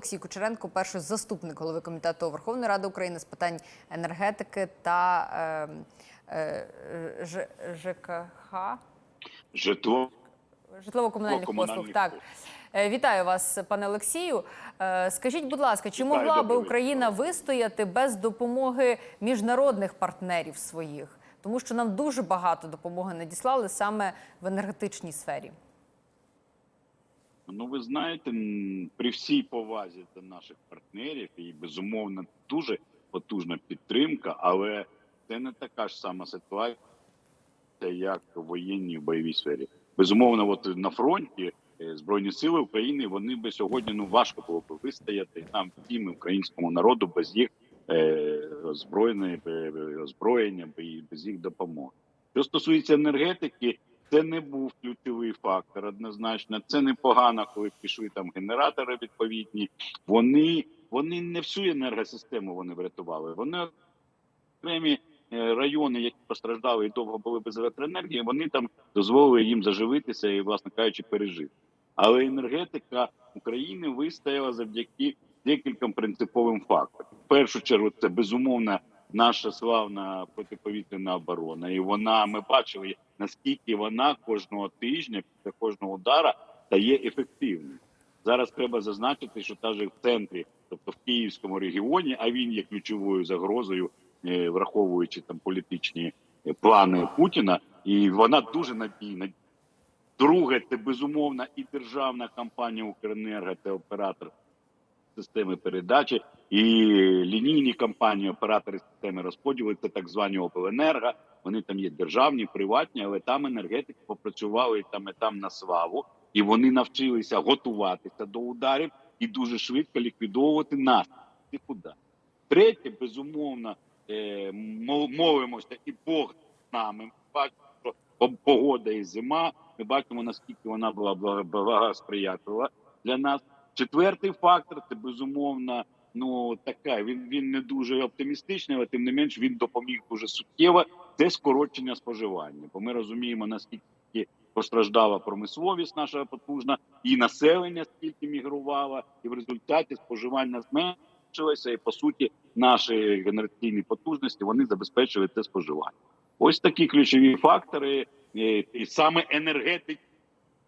Олексій Кучеренко, перший заступник голови комітету Верховної Ради України з питань енергетики та е, е, Ж, ЖКХ Житло житлово-комунальних комунальних послуг. Так Е, вітаю вас, пане Олексію. Е, Скажіть, будь ласка, чи Вітаю, могла би добрий. Україна вистояти без допомоги міжнародних партнерів своїх? Тому що нам дуже багато допомоги надіслали саме в енергетичній сфері. Ну, ви знаєте, при всій повазі до наших партнерів і безумовно дуже потужна підтримка, але це не така ж сама ситуація, як в воєнній бойовій сфері. Безумовно, от на фронті е, збройні сили України вони би сьогодні ну важко було б вистояти нам всім українському народу без їх е, е, озброєння і без їх допомоги. Що стосується енергетики, це не був ключовий фактор. Однозначно, це непогано, коли пішли там генератори відповідні. Вони вони не всю енергосистему вони врятували. Вони окремі е, райони, які постраждали і довго були без електроенергії, вони там дозволили їм заживитися і, власне кажучи, пережити. Але енергетика України вистояла завдяки декільком принциповим факторам. В першу чергу, це безумовно наша славна протиповітряна оборона, і вона ми бачили наскільки вона кожного тижня після кожного удара стає ефективною. Зараз треба зазначити, що та же в центрі, тобто в Київському регіоні, а він є ключовою загрозою, е, враховуючи там політичні е, плани Путіна, і вона дуже надійна. Друге, це безумовно і державна компанія Укренерго, це оператор системи передачі, і лінійні компанії, оператори системи розподілу, це так звані обленерго. Вони там є державні, приватні, але там енергетики попрацювали і там і там на славу, і вони навчилися готуватися до ударів і дуже швидко ліквідовувати наслідки ударів. Третє, безумовно, е, молимося, і Бог з нами. Ми бачимо, що погода і зима. Ми бачимо, наскільки вона була благосприятлива для нас. Четвертий фактор це безумовно. Ну така він він не дуже оптимістичний, але тим не менш він допоміг дуже суттєво. Це скорочення споживання. Бо ми розуміємо наскільки постраждала промисловість наша потужна, і населення скільки мігрувало, і в результаті споживання зменшилося. І по суті, наші генераційні потужності вони забезпечили це споживання. Ось такі ключові фактори, е, і саме енергетики.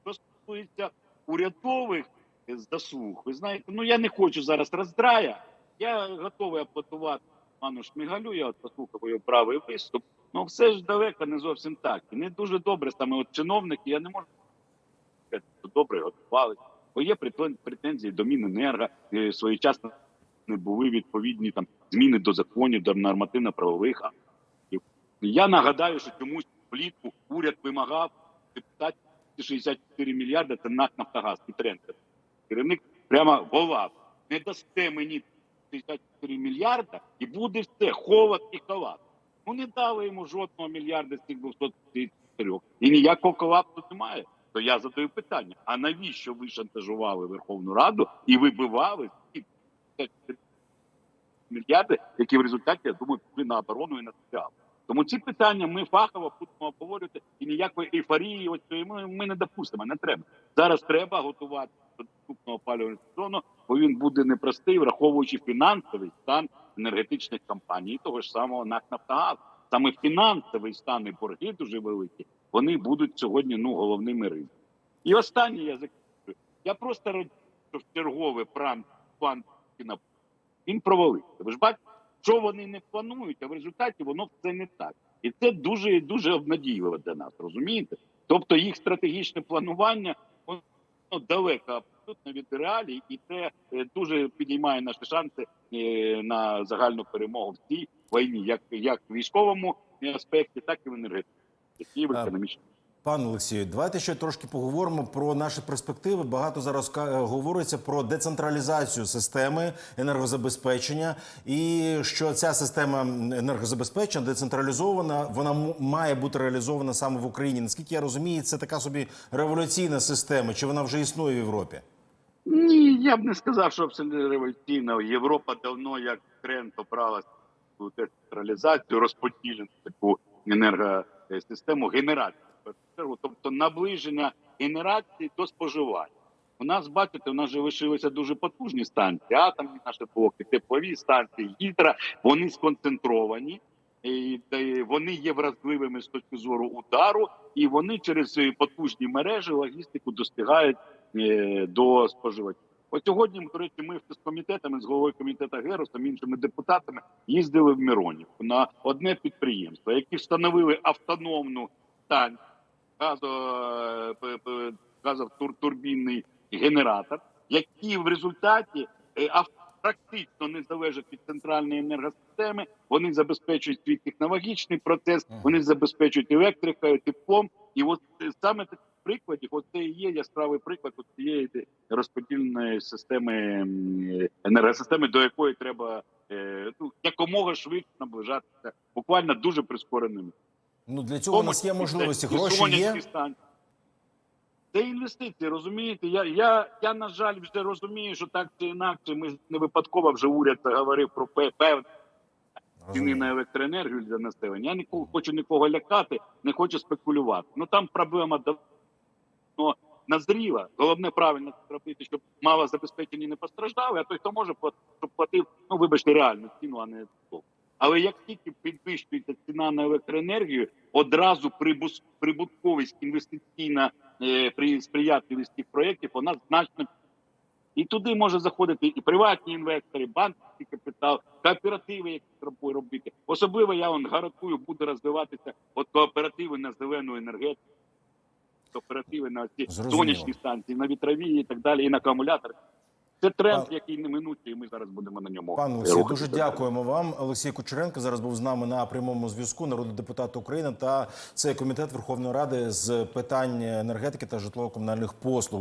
Що стосується урядових заслуг, ви знаєте, ну я не хочу зараз роздрая. Я готовий аплодувати пану Шмигалю. Я от послухав його правий виступ. Ну все ж далеко не зовсім так. І не дуже добре саме от чиновники. Я не можу добре готували. Бо є претензії до Міненерго своєчасно не були відповідні там зміни до законів, до нормативно-правових актів. Я нагадаю, що чомусь влітку уряд вимагав депутатів 64 мільярди. Це НАК Нафтогаз Петренко. Керівник прямо волав. Не дасте мені 64 мільярда, і буде все холод і колапс. Ну не дали йому жодного мільярда з цих 234. І ніякого колапсу немає. То я задаю питання: а навіщо ви шантажували Верховну Раду і вибивали ці 54 мільярди, які в результаті, я думаю, пішли на оборону і на соціал. Тому ці питання ми фахово будемо обговорювати і ніякої ейфорії. Ось ми, ми не допустимо. Не треба зараз. Треба готувати наступного опалювального сезону, бо він буде непростий, враховуючи фінансовий стан енергетичних компаній, того ж самого НАК «Нафтогаз». Саме фінансовий стан і борги дуже великі. Вони будуть сьогодні ну головними ринками. І останнє я закінчую. Я просто радію, що в чергове план план він провалився. Ви ж бачите, що вони не планують, а в результаті воно все не так. І це дуже дуже обнадійливо для нас, розумієте? Тобто їх стратегічне планування воно далеко абсолютно від реалій, і це е, дуже підіймає наші шанси е, на загальну перемогу в цій війні, як, як в військовому аспекті, так і в енергетиці, і в економічному. Пане Олексію, давайте ще трошки поговоримо про наші перспективи. Багато зараз говориться про децентралізацію системи енергозабезпечення, і що ця система енергозабезпечення децентралізована, вона має бути реалізована саме в Україні. Наскільки я розумію, це така собі революційна система, чи вона вже існує в Європі? Ні, я б не сказав, що абсолютно революційно. Європа давно як тренд обрала децентралізацію, розподілену таку енергосистему генерації. Першу. Тобто наближення генерації до споживання. У нас, бачите, у нас же лишилися дуже потужні станції, атомні наші блоки, теплові станції, гідра, вони сконцентровані, і, вони є вразливими з точки зору удару, і вони через потужні мережі логістику достигають е, до споживачів. От сьогодні, до речі, ми з комітетами, з головою комітету Геросом, іншими депутатами їздили в Миронівку на одне підприємство, які встановили автономну станцію газо, е, п- п- газотурбінний генератор, який в результаті е, практично не залежать від центральної енергосистеми. Вони забезпечують свій технологічний процес, вони забезпечують електрикою, теплом. І от е, саме таких прикладів, от це і є яскравий приклад от цієї розподільної системи енергосистеми, до якої треба е, ну якомога швидше наближатися, буквально дуже прискореними. Ну для цього у нас є можливості. Гроші є. Це інвестиції, розумієте? Я, я, я, на жаль, вже розумію, що так чи інакше, ми не випадково вже уряд говорив про пе- певні ціни на електроенергію для населення. Я нікого хочу нікого лякати, не хочу спекулювати. Ну там проблема давно назріла. Головне правильно зробити, щоб мало забезпечені не постраждали, а той, хто може, щоб платив, ну вибачте, реальну ціну, а не то. Але як тільки підвищується ціна на електроенергію, одразу прибутковість інвестиційна е, при сприятливість цих проєктів, вона значно і туди може заходити і приватні інвестори, банківський капітал, кооперативи, які треба робити. Особливо я вам гарантую, буде розвиватися от кооперативи на зелену енергетику, кооперативи на ці Зрозуміло. сонячні станції, на вітрові і так далі, і на акумулятори. Це тренд, який неминучий, і ми зараз будемо на ньому. Пане Олексій, дуже дякуємо вам. Олексій Кучеренко зараз був з нами на прямому зв'язку, народний депутат України та це комітет Верховної Ради з питань енергетики та житлово-комунальних послуг.